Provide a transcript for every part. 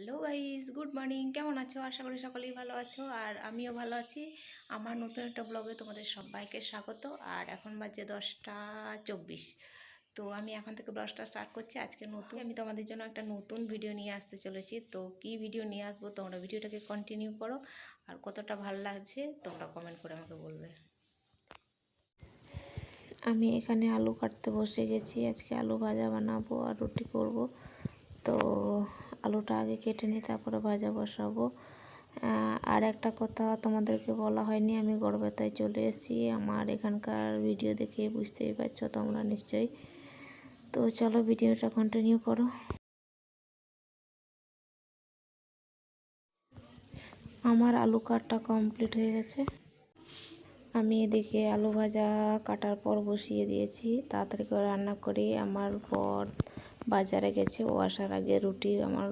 Hello guys, good morning. কেমন আছো? আশা করি সকলেই ভালো আছো। আর আমিও ভালো আছি। আমার নতুন একটা ব্লগে তোমাদের সবাইকে স্বাগত। আর এখন বাজে দশটা চব্বিশ। তো আমি এখন থেকে ব্লগটা স্টার্ট করছি। আজকে নতুন আমি তোমাদের জন্য একটা নতুন ভিডিও নিয়ে আসতে চলেছি। তো কি ভিডিও নিয়ে আসব? তোমরা ভিডিওটাকে কন্টিনিউ করো। আর কতটা ভালো লাগছে, তোমরা কমেন্ট করে আমাকে বলবে। আমি এখানে আলু কাটতে বসে গেছি। আজকে আলু ভাজা বানাবো আর রুটি করব। তো আলুটা আগে কেটে নিই তারপরে ভাজা বসাবো। আর একটা কথা তোমাদেরকে বলা হয়নি, আমি গড়বেতায় চলে এসেছি। আমার এখানকার ভিডিও দেখে বুঝতেই পারছ তোমরা নিশ্চয়ই। তো চলো ভিডিওটা কন্টিনিউ করো। আমার আলু কাটটা কমপ্লিট হয়ে গেছে। আমি এদিকে আলু ভাজা কাটার পর বসিয়ে দিয়েছি। তাড়াতাড়ি করে রান্না করি। আমার বর বাজারে গেছে ও আসার আগে রুটি আমার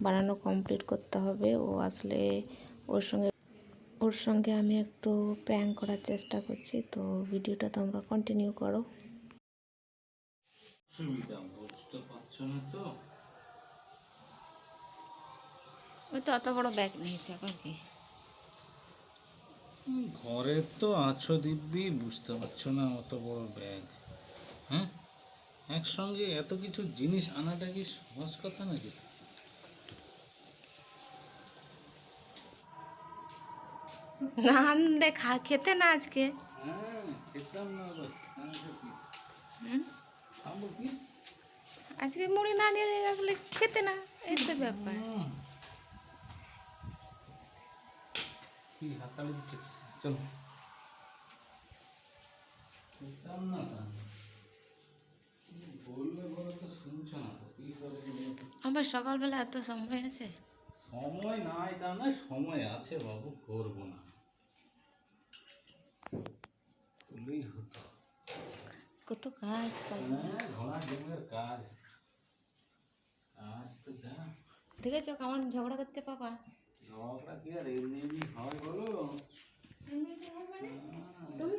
বানানো কমপ্লিট করতে হবে। ও আসলে ওর সঙ্গে ওর সঙ্গে আমি একটু প্র্যাঙ্ক করার চেষ্টা করছি। তো ভিডিওটা তোমরা কন্টিনিউ করো। সুবিধা বুঝতে পারছ না তো? ওই তো অত বড় ব্যাগ নিয়েছে কি? ঘরে তো আছো দিব্যি বুঝতে পারছ না অত বড় ব্যাগ হ্যাঁ? একসঙ্গে এত কিছু জিনিস আনাটা কি সহজ কথা নাকি? না দেখা খেতে না আজকে? হ্যাঁ আজকে মুড়ি না দিয়ে আসলে খেতে না এই তো ব্যাপার। চলো। খেতাম না আবার সকালবেলা এত সময় আছে সময় নাই তা না সময় আছে বাবু করব না। করলেই হতো। কত কাজ হ্যাঁ ঘোড়া ডিমের কাজ। কাজ তো যা। দেখেছ কেমন ঝগড়া করতে পাপা? ঝগড়া কি আর এমনি এমনি হয় বলো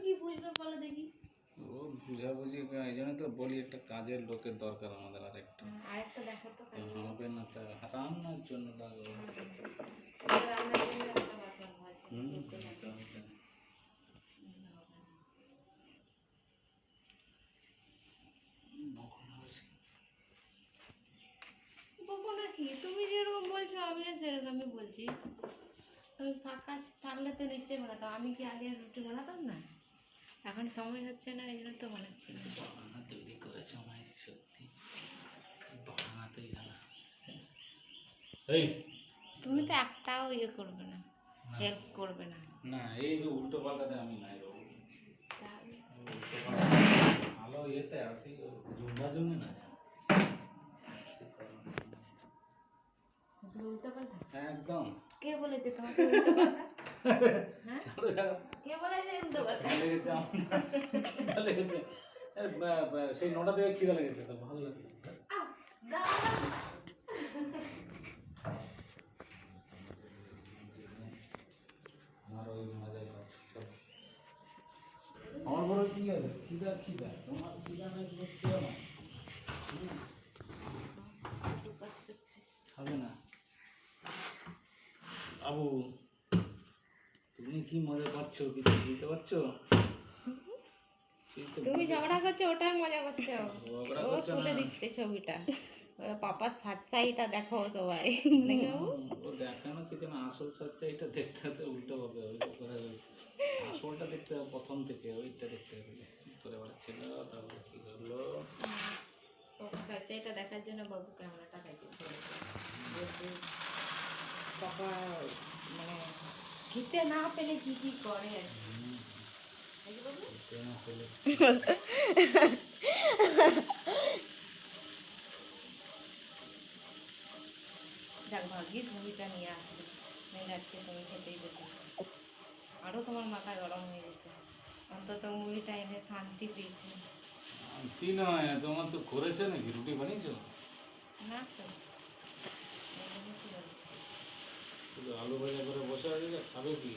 কি বুঝবে বলো দেখি ও বুঝাবুঝি এই জন্য তো বলি একটা কাজের লোকের দরকার আমাদের আর একটা। আরেকটা দেখো তো হবে না তা রান্নার জন্য লাগবে। কি? তুমি যেরকম বলছো আমিও সেরকমই বলছি। তুমি ফাঁকা থাকলে তো নিশ্চয়ই বানাতাম। আমি কি আগে রুটি বানাতাম না? এখন সময় হচ্ছে না এই জন্য তো বানাচ্ছি না। বাহানা তৈরি করেছে মায়ের সত্যি। বাহানাতেই জানা এই। তুমি তো একটাও ইয়ে করবে না হেল্প করবে না। না এই যে উল্টো পাল্টাতে আমি নাই পাল্টা ভালো ইয়েতে আছি জুম্বা জমি না। একদম। কে বলেছে তোমাকে উল্টো পাল্টা? হ্যাঁ? সেই নটা থেকে খিদা লেগেছে তো ভালো লাগে আমার বড় কি আছে খিদা খিদা তোমার তোমার খিদা না খাবে না তুমি কি মজা পাচ্ছ কিছু বুঝতে পারছ? তুমি ঝগড়া করছ ওটাই মজা করছ। ও তুলে দিচ্ছে ছবিটা। পাপার সাচ্চাইটা দেখো সবাই। ও দেখানো থেকে না আসল সচ্চাইটা দেখতে হতে উল্টো হবে ওই করে আসলটা দেখতে হবে প্রথম থেকে ওইটা দেখতে হবে। করে বাচ্ছিল তারপরে কি করল? সাচ্চাইটা দেখার জন্য বাবু ক্যামেরাটা দেখে পাপা মানে খেতে না পেলে কি কি করে? যাক ভাগ্যিস মুভিটা নিয়ে আসবে। নাহলে আজকে তুমি খেতেই পেতে আরও তোমার মাথা গরম হয়ে যেত অন্তত মুভিটা এনে শান্তি পেয়েছি। শান্তি নয় তোমার তো করেছ নাকি? রুটি বানিয়েছো? না তো এই জন্য কি বলব? শুধু আলু ভাজা করে বসে আছে যে খাবে কি?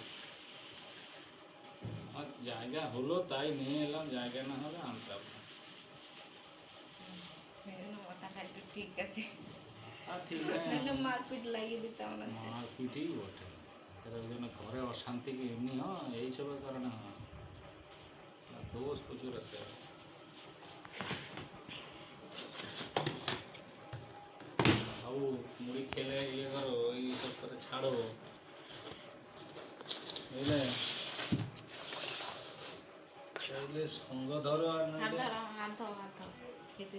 আমার জায়গা হলো তাই নিয়ে এলাম জায়গা না হলে আনতাম না। মাথাটা একটু ঠিক আছে। আর আছে মারপিট লাগিয়ে দিতাম মারপিটই বটে। ওই জন্য ঘরে অশান্তি কি এমনি হয়? এইসবের কারণে হয়। আর দোষ প্রচুর আছে। বাবু মুড়ি খেলে ইয়ে ছাড়ো বুঝলে? সঙ্গ ধরো আর ধরো হাত ধরো হাত ধরো খেতে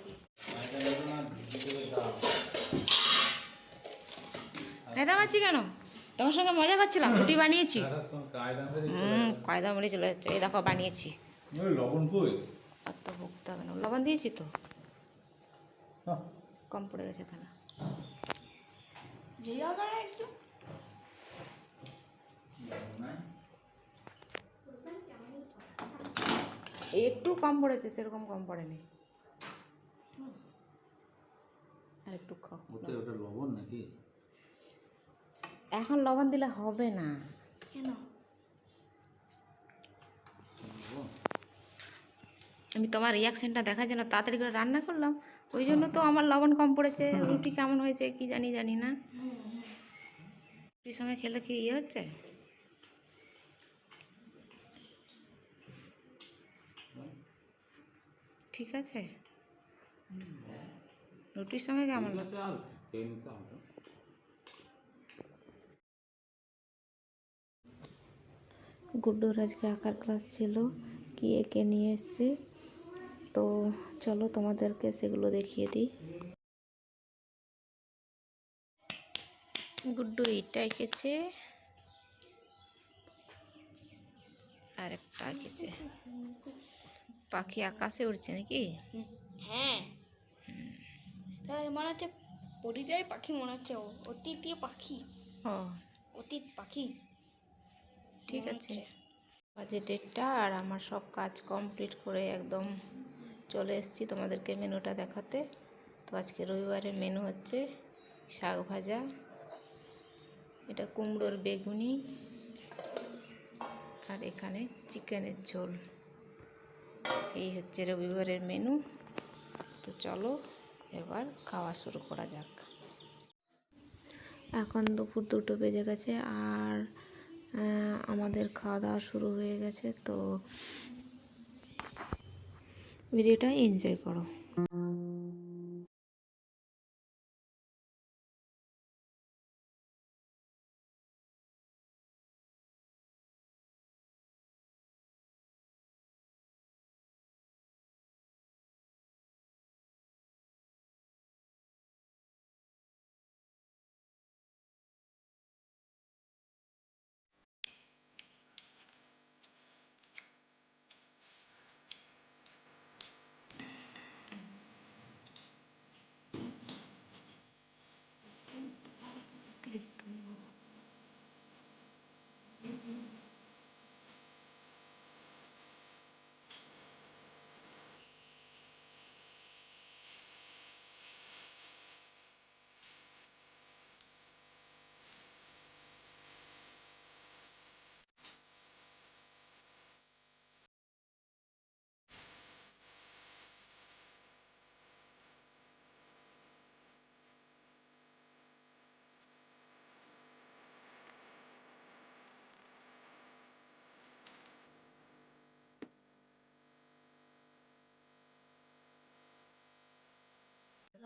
কেন? তোমার সঙ্গে মজা করছিলাম রুটি বানিয়েছি। কায়দা মেরে হুম কয়দা মুড়ি চলে যাচ্ছে। এই দেখো বানিয়েছি। লবণ কই? অত ভুগতে হবে না। লবণ দিয়েছি তো। হ্যাঁ। কম পড়ে গেছে তাহলে একটু। কম পড়েছে সেরকম কম পড়েনি। আর একটু খাও ওটা লবণ নাকি? এখন লবণ দিলে হবে না। লবণ আমি তোমার রিয়াকশনটা দেখার জন্য তাড়াতাড়ি করে রান্না করলাম। ওই জন্য তো আমার লবণ কম পড়েছে রুটি কেমন হয়েছে কি জানি জানি না। রুটির সঙ্গে খেলে কি ইয়ে হচ্ছে? ঠিক আছে? রুটির সঙ্গে কেমন? গুড্ডুর আজকে আঁকার ক্লাস ছিল কি এঁকে নিয়ে এসছে? তো চলো তোমাদেরকে সেগুলো দেখিয়ে দিই। গুড্ডু এইটা এঁকেছে আর একটা এঁকেছে। পাখি আকাশে উড়ছে নাকি? হ্যাঁ। তাই মনে হচ্ছে পরিযায়ী পাখি মনে হচ্ছে ও অতীতীয় পাখি। ও। অতীত পাখি ঠিক আছে। বাজে ডেটটা আর আমার সব কাজ কমপ্লিট করে একদম চলে এসেছি তোমাদেরকে মেনুটা দেখাতে। তো আজকে রবিবারের মেনু হচ্ছে শাক ভাজা এটা কুমড়োর বেগুনি আর এখানে চিকেনের ঝোল। এই হচ্ছে রবিবারের মেনু। তো চলো এবার খাওয়া শুরু করা যাক। এখন দুপুর দুটো বেজে গেছে আর আমাদের খাওয়া দাওয়া শুরু হয়ে গেছে, তো ভিডিওটা এনজয় করো।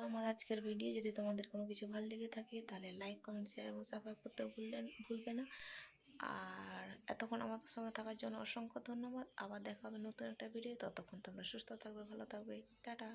আমার আজকের ভিডিও যদি তোমাদের কোনো কিছু ভালো লেগে থাকে, তাহলে লাইক কমেন্ট শেয়ার এবং সাবস্ক্রাইব করতে ভুললেন, ভুলবে না। আর এতক্ষণ আমাদের সঙ্গে থাকার জন্য অসংখ্য ধন্যবাদ। আবার দেখা হবে নতুন একটা ভিডিও ততক্ষণ তোমরা সুস্থ থাকবে, ভালো থাকবে। টাটা।